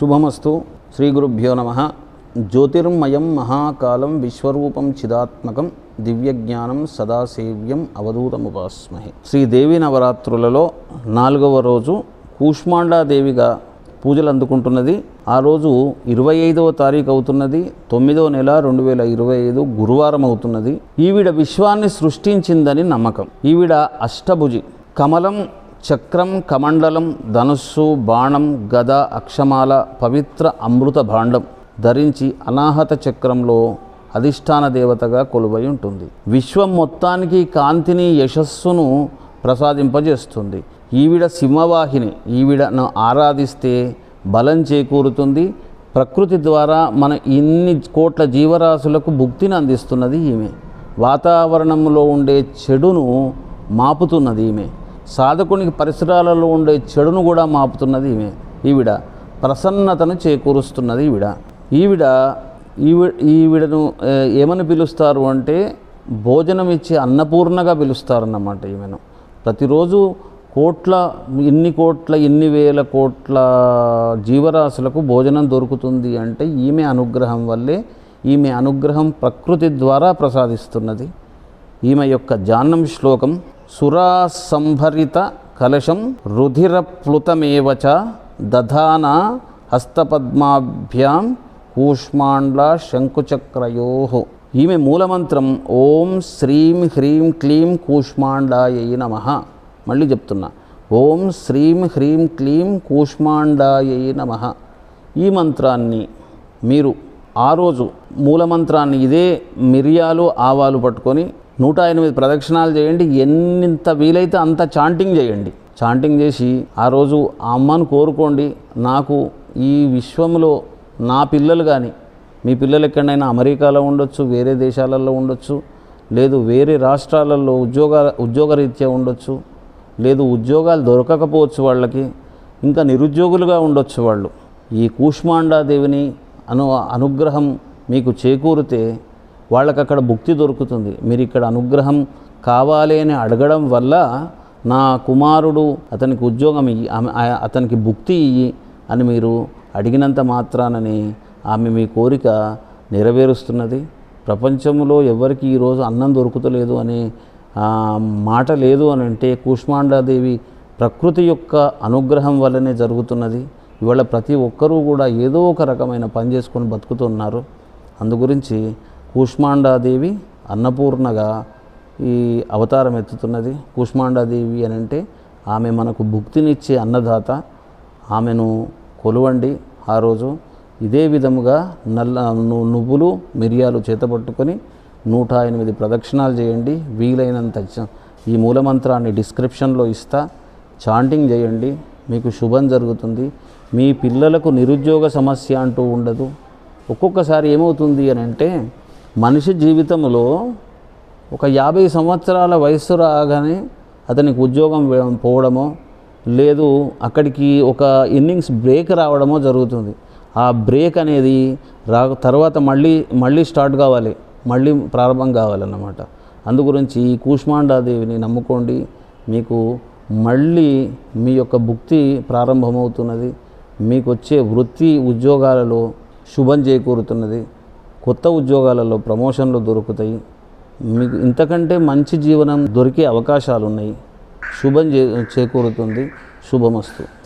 శుభమస్తు. శ్రీ గురుభ్యో నమ. జ్యోతిర్మయం మహాకాలం విశ్వరూపం చిదాత్మకం దివ్యజ్ఞానం సదాసేవ్యం అవధూతముపాస్మహే. శ్రీదేవి నవరాత్రులలో నాలుగవ రోజు కూష్మాండాదేవిగా పూజలు అందుకుంటున్నది. ఆ రోజు ఇరవై ఐదవ తారీఖు అవుతున్నది. తొమ్మిదవ నెల రెండు వేల ఇరవై ఐదు గురువారం అవుతున్నది. ఈవిడ విశ్వాన్ని సృష్టించిందని నమ్మకం. ఈవిడ అష్టభుజి. కమలం చక్రం కమండలం ధనుస్సు బాణం గద అక్షమాల పవిత్ర అమృత భాండం ధరించి అనాహత చక్రంలో అధిష్టాన దేవతగా కొలువై ఉంటుంది. విశ్వం మొత్తానికి కాంతిని యశస్సును ప్రసాదింపజేస్తుంది. ఈవిడ సింహవాహిని ఈవిడను ఆరాధిస్తే బలం చేకూరుతుంది. ప్రకృతి ద్వారా మన ఇన్ని కోట్ల జీవరాశులకు భుక్తిని అందిస్తున్నది ఈమె. వాతావరణంలో ఉండే చెడును మాపుతున్నది ఈమె. సాధకునికి పరిసరాలలో ఉండే చెడును కూడా మాపుతున్నది ఈమె ఈవిడ. ప్రసన్నతను చేకూరుస్తున్నది ఈవిడ. ఈవిడ ఈవి ఈవిడను ఏమని పిలుస్తారు అంటే భోజనం ఇచ్చి అన్నపూర్ణగా పిలుస్తారన్నమాట ఈమెను. ప్రతిరోజు కోట్ల ఇన్ని కోట్ల ఇన్ని వేల కోట్ల జీవరాశులకు భోజనం దొరుకుతుంది అంటే ఈమె అనుగ్రహం వల్లే ఈమె అనుగ్రహం ప్రకృతి ద్వారా ప్రసాదిస్తున్నది. ఈమె యొక్క జాన్నం శ్లోకం సురాసంభరిత కలశం రుధిరప్లుతమేవచ దధాన హస్తపద్మాభ్యాం కూష్మాండ్ల శంకుచక్రయో. ఈమె మూలమంత్రం ఓం శ్రీం హ్రీం క్లీం కూష్మాండాయ నమ. మళ్ళీ చెప్తున్నా. ఓం శ్రీం హ్రీం క్లీం కూష్మాండాయ నమ. ఈ మంత్రాన్ని మీరు ఆ రోజు మూలమంత్రాన్ని ఇదే మిరియాలు ఆవాలు పట్టుకొని నూట ఎనిమిది ప్రదక్షిణాలు చేయండి. ఎన్నింత వీలైతే అంత చాంటింగ్ చేయండి. చాంటింగ్ చేసి ఆ రోజు ఆ అమ్మను కోరుకోండి. నాకు ఈ విశ్వంలో నా పిల్లలు కానీ మీ పిల్లలు ఎక్కడైనా అమెరికాలో ఉండొచ్చు వేరే దేశాలలో ఉండొచ్చు లేదు వేరే రాష్ట్రాలలో ఉద్యోగ ఉద్యోగరీత్యా ఉండొచ్చు లేదు ఉద్యోగాలు దొరకకపోవచ్చు వాళ్ళకి ఇంకా నిరుద్యోగులుగా ఉండొచ్చు వాళ్ళు. ఈ కూష్మాండాదేవిని అను అనుగ్రహం మీకు చేకూరితే వాళ్ళకి అక్కడ భుక్తి దొరుకుతుంది. మీరు ఇక్కడ అనుగ్రహం కావాలి అని అడగడం వల్ల నా కుమారుడు అతనికి ఉద్యోగం ఇయ్యి ఆమె- అతనికి భుక్తి ఇయ్యి అని మీరు అడిగినంత మాత్రానని ఆమె మీ కోరిక నెరవేరుస్తున్నది. ప్రపంచంలో ఎవరికి ఈరోజు అన్నం దొరుకుతలేదు అనే మాట లేదు అని అంటే కూష్మాండాదేవి ప్రకృతి యొక్క అనుగ్రహం వల్లనే జరుగుతున్నది. ఇవాళ ప్రతి ఒక్కరూ కూడా ఏదో ఒక రకమైన పని చేసుకొని బతుకుతున్నారు. అందుగురించి కూష్మాండాదేవి అన్నపూర్ణగా ఈ అవతారం ఎత్తుతున్నది. కూష్మాండాదేవి అని అంటే ఆమె మనకు భుక్తినిచ్చే అన్నదాత ఆమెను కొలువండి ఆ రోజు. ఇదే విధముగా నల్ల నువ్వులు మిరియాలు చేతపట్టుకొని నూట ఎనిమిది ప్రదక్షిణాలు చేయండి. వీలైనంత ఈ మూలమంత్రాన్ని డిస్క్రిప్షన్లో ఇస్తా. చాంటింగ్ చేయండి. మీకు శుభం జరుగుతుంది. మీ పిల్లలకు నిరుద్యోగ సమస్య అంటూ ఉండదు. ఒక్కొక్కసారి ఏమవుతుంది అని అంటే మనిషి జీవితంలో ఒక యాభై సంవత్సరాల వయస్సు రాగానే అతనికి ఉద్యోగం పోవడమో లేదు అక్కడికి ఒక ఇన్నింగ్స్ బ్రేక్ రావడమో జరుగుతుంది. ఆ బ్రేక్ అనేది రా తర్వాత మళ్ళీ మళ్ళీ స్టార్ట్ కావాలి. మళ్ళీ ప్రారంభం కావాలన్నమాట. అందుగురించి ఈ కూష్మాండాదేవిని నమ్ముకోండి. మీకు మళ్ళీ మీ యొక్క భుక్తి ప్రారంభమవుతున్నది. మీకు వచ్చే వృత్తి ఉద్యోగాలలో శుభం చేకూరుతున్నది. కొత్త ఉద్యోగాలలో ప్రమోషన్లు దొరుకుతాయి. మీకు ఇంతకంటే మంచి జీవనం దొరికే అవకాశాలు ఉన్నాయి శుభం చే చేకూరుతుంది. శుభమస్తు.